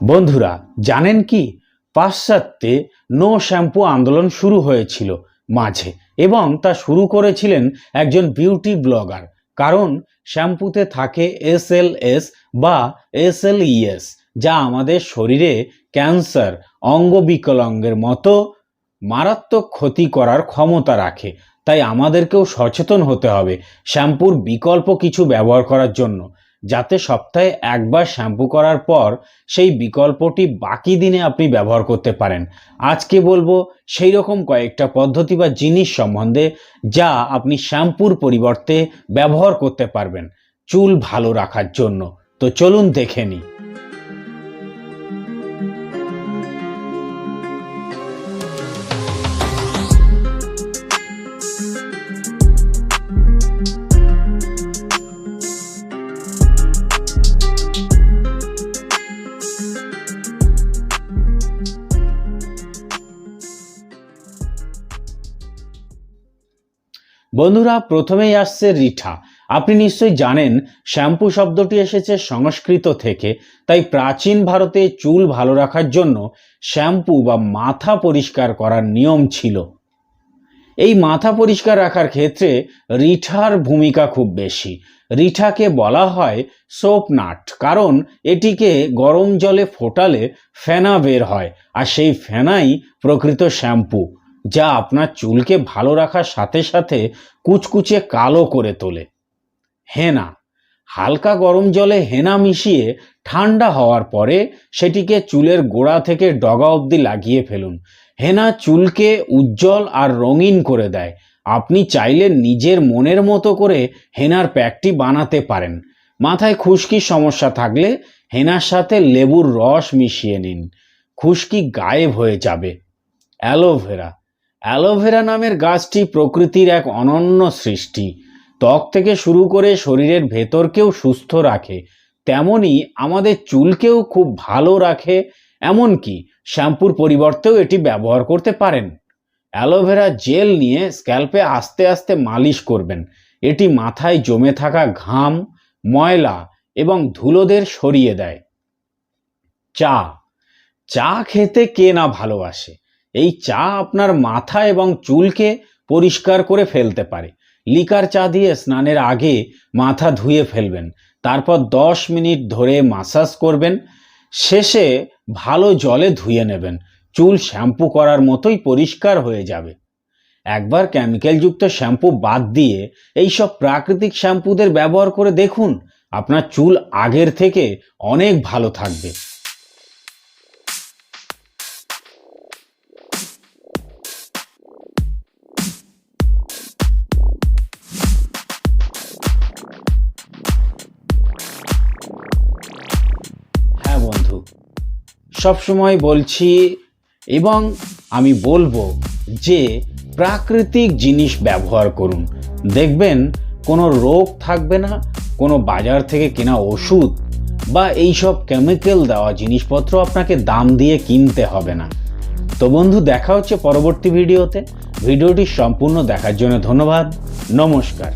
বন্ধুরা, জানেন কি? পাশ্চাত্যে নো শ্যাম্পু আন্দোলন শুরু হয়েছিল মাঝে এবং তা শুরু করেছিলেন একজন বিউটি ব্লগার কারণ শ্যাম্পুতে থাকে এসএলএস বা এসএলইএস যা আমাদের শরীরে ক্যান্সার অঙ্গ বিকলাঙ্গের মতো মারাত্মক ক্ষতি করার ক্ষমতা রাখে। তাই আমাদেরকেও সচেতন হতে হবে শ্যাম্পুর বিকল্প কিছু ব্যবহার করার জন্য। যাতে সপ্তাহে একবার শ্যাম্পু করার পর সেই বিকল্পটি বাকি দিনে আপনি ব্যবহার করতে পারেন। আজকে বলব সেই রকম কয়েকটা পদ্ধতি বা জিনিস সম্বন্ধে যা আপনি শ্যাম্পুর পরিবর্তে ব্যবহার করতে পারবেন। চুল ভালো রাখার জন্য। তো চলুন দেখে নিই। বন্ধুরা, প্রথমেই আসছে রিঠা। আপনি নিশ্চয়ই জানেন, শ্যাম্পু শব্দটি এসেছে সংস্কৃত থেকে, তাই প্রাচীন ভারতে চুল ভালো রাখার জন্য শ্যাম্পু বা মাথা পরিষ্কার করার নিয়ম ছিল। এই মাথা পরিষ্কার রাখার ক্ষেত্রে রিঠার ভূমিকা খুব বেশি। রিঠাকে বলা হয় সোপ নাট, কারণ এটিকে গরম জলে ফোটালে ফেনা বের হয়, আর সেই ফেনাই প্রকৃত শ্যাম্পু। যা আপনার চুলকে ভালো রাখার সাথে সাথে কুচকুচে কালো করে তোলে। হেনা, হালকা গরম জলে হেনা মিশিয়ে ঠান্ডা হওয়ার পরে সেটিকে চুলের গোড়া থেকে ডগা অবধি লাগিয়ে ফেলুন। হেনা চুলকে উজ্জ্বল আর রঙিন করে দেয়। আপনি চাইলে নিজের মনের মতো করে হেনার প্যাকটি বানাতে পারেন। মাথায় খুশকির সমস্যা থাকলে হেনার সাথে লেবুর রস মিশিয়ে নিন। খুশকি গায়েব হয়ে যাবে। অ্যালোভেরা অ্যালোভেরা নামের গাছটি প্রকৃতির এক অনন্য সৃষ্টি। ত্বক থেকে শুরু করে শরীরের ভেতরকেও সুস্থ রাখে। তেমনি আমাদের চুলকেও খুব ভালো রাখে। এমনকি শ্যাম্পুর পরিবর্তেও এটি ব্যবহার করতে পারেন। অ্যালোভেরা জেল নিয়ে স্ক্যাল্পে আস্তে আস্তে মালিশ করবেন। এটি মাথায় জমে থাকা ঘাম, ময়লা এবং ধুলোদের সরিয়ে দেয়। চা। চা খেতে কে না ভালোবাসে? এই চা আপনার মাথা এবং চুলকে পরিষ্কার করে ফেলতে পারে। লিকার চা দিয়ে স্নানের আগে মাথা ধুয়ে ফেলবেন, তারপর দশ মিনিট ধরে মাসাজ করবেন, শেষে ভালো জলে ধুয়ে নেবেন। চুল শ্যাম্পু করার মতোই পরিষ্কার হয়ে যাবে। একবার কেমিক্যালযুক্ত শ্যাম্পু বাদ দিয়ে এইসব প্রাকৃতিক শ্যাম্পুদের ব্যবহার করে দেখুন, আপনার চুল আগের থেকে অনেক ভালো থাকবে। সবসময় বলছি এবং আমি বলব যে প্রাকৃতিক জিনিস ব্যবহার করুন। দেখবেন কোনো রোগ থাকবে না, কোনো বাজার থেকে কেনা ওষুধ বা এইসব কেমিক্যাল দেওয়া জিনিসপত্র আপনাকে দাম দিয়ে কিনতে হবে না। তো বন্ধু, দেখা হচ্ছে পরবর্তী ভিডিওতে। ভিডিওটি সম্পূর্ণ দেখার জন্য ধন্যবাদ। নমস্কার।